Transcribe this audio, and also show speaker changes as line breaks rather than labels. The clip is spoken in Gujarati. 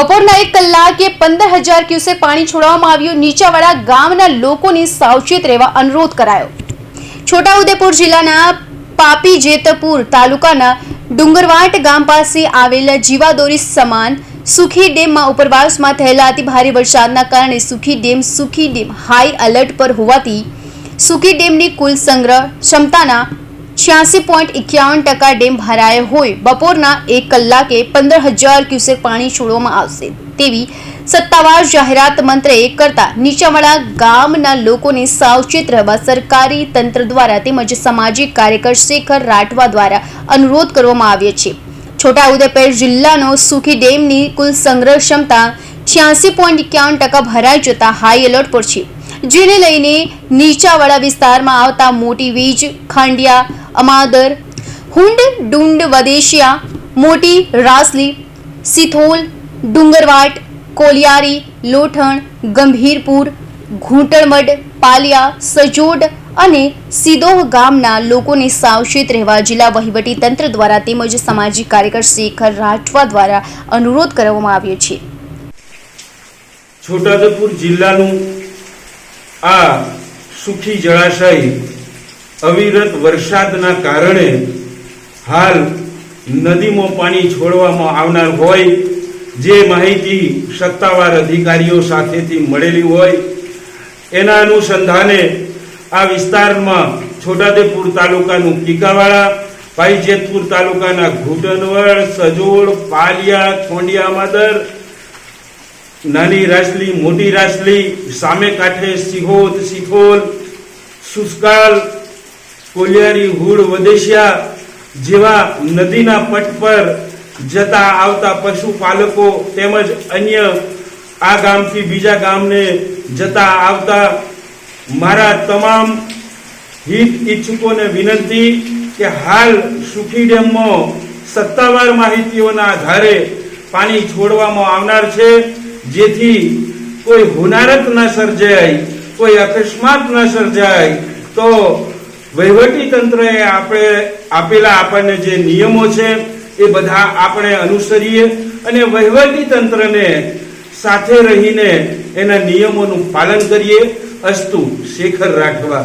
બપોરના એક કલાકે પંદર હજાર ક્યુસેક પાણી છોડવામાં આવ્યું. નીચાવાળા ગામના લોકોને સાવચેત રહેવા અનુરોધ કરાયો. છોટાઉદેપુર જિલ્લાના પાપી જેતપુર તાલુકાના ડુંગરવાટ ગામ પાસે આવેલા જીવાદોરી સમાન સુખી ડેમમાં ઉપરવાસમાં થયેલા અતિ ભારે વરસાદના કારણે સુખી ડેમ સુખી ડેમ હાઈ એલર્ટ પર હોવાથી સુખી ડેમની કુલ સંગ્રહ ક્ષમતાના છ્યાસી પોઈન્ટ એકાવન ટકા ડેમ ભરાયો હોય. બપોરના એક કલાકે પંદર હજાર ક્યુસેક પાણી છોડવામાં આવશે. તેવી સત્તાવાર જાહેરાત મંત્રએ કરતા નીચાવાળા ગામના લોકોને સાવચેત રહેવા સરકારી તંત્ર દ્વારા તેમજ સામાજિક કાર્યકર શેખર રાઠવા દ્વારા અનુરોધ કરવામાં આવ્યો છે. છોટાઉદેપુર જિલ્લાનો સુખી ડેમની કુલ સંગ્રહ ક્ષમતા છ્યાસી પોઈન્ટ એકાવન ટકા ભરાઈ જતા હાઈ એલર્ટ પર છે. જેને લઈને નીચાવાળા વિસ્તારમાં આવતા મોટી વીજ, ખાંડિયા, અમાદર, હુંડ ડુંડ વદેશિયા, મોટી રાસલી, સિથોલ, ડુંગરવાટ, કોલિયારી, લોઠણ, ગંભીરપુર ઘૂંટણમડ પાલિયા, સજોડ અને સિદોહ ગામના લોકોને સાવચેત રહેવા જિલ્લા વહીવટી તંત્ર દ્વારા તેમજ સામાજિક કાર્યકર શેખર રાઠવા દ્વારા અનુરોધ કરવામાં આવ્યો છે.
છોટાઉદેપુર જિલ્લાનું આ સુખી જળાશય, અવિરત વરસાદના કારણે હાલ નદીમાં પાણી છોડવામાં આવનાર હોય, જે માહિતી સત્તાવાર અધિકારીઓ સાથેથી મળેલી હોય, એના અનુસંધાને આ વિસ્તારમાં છોટાદેપુર તાલુકાનું પીકાવાળા ભાઈજેતપુર તાલુકાના ઘૂંટનવડ સજોડ, પાલિયા, ખોંડિયા, માદર નાની રાજલી મોટી રાજલી સામે કાંઠે સિહોદ સિથોલ સુસ્કાલ કોલિયારી, હુડ, વદેશિયા જેવા નદીના પટ પર જતા આવતા પશુપાલકો તેમજ અન્ય આ ગામથી બીજા ગામને જતા આવતા મારા તમામ હિત ઈચ્છુકોને વિનંતી કે હાલ સુખી ડેમમાં સત્તાવાર માહિતીઓના આધારે પાણી છોડવામાં આવનાર છે. જેથી કોઈ હુનારત ન સર્જાય, કોઈ અકસ્માત ન સર્જાય, તો વહીવટી તંત્રએ આપણે આપેલા આપણને જે નિયમો છે, એ બધા આપણે અનુસરીએ અને વહીવટી તંત્રને સાથે રહીને એના નિયમોનું પાલન કરીએ. અસ્તુ શેખર રાઠવા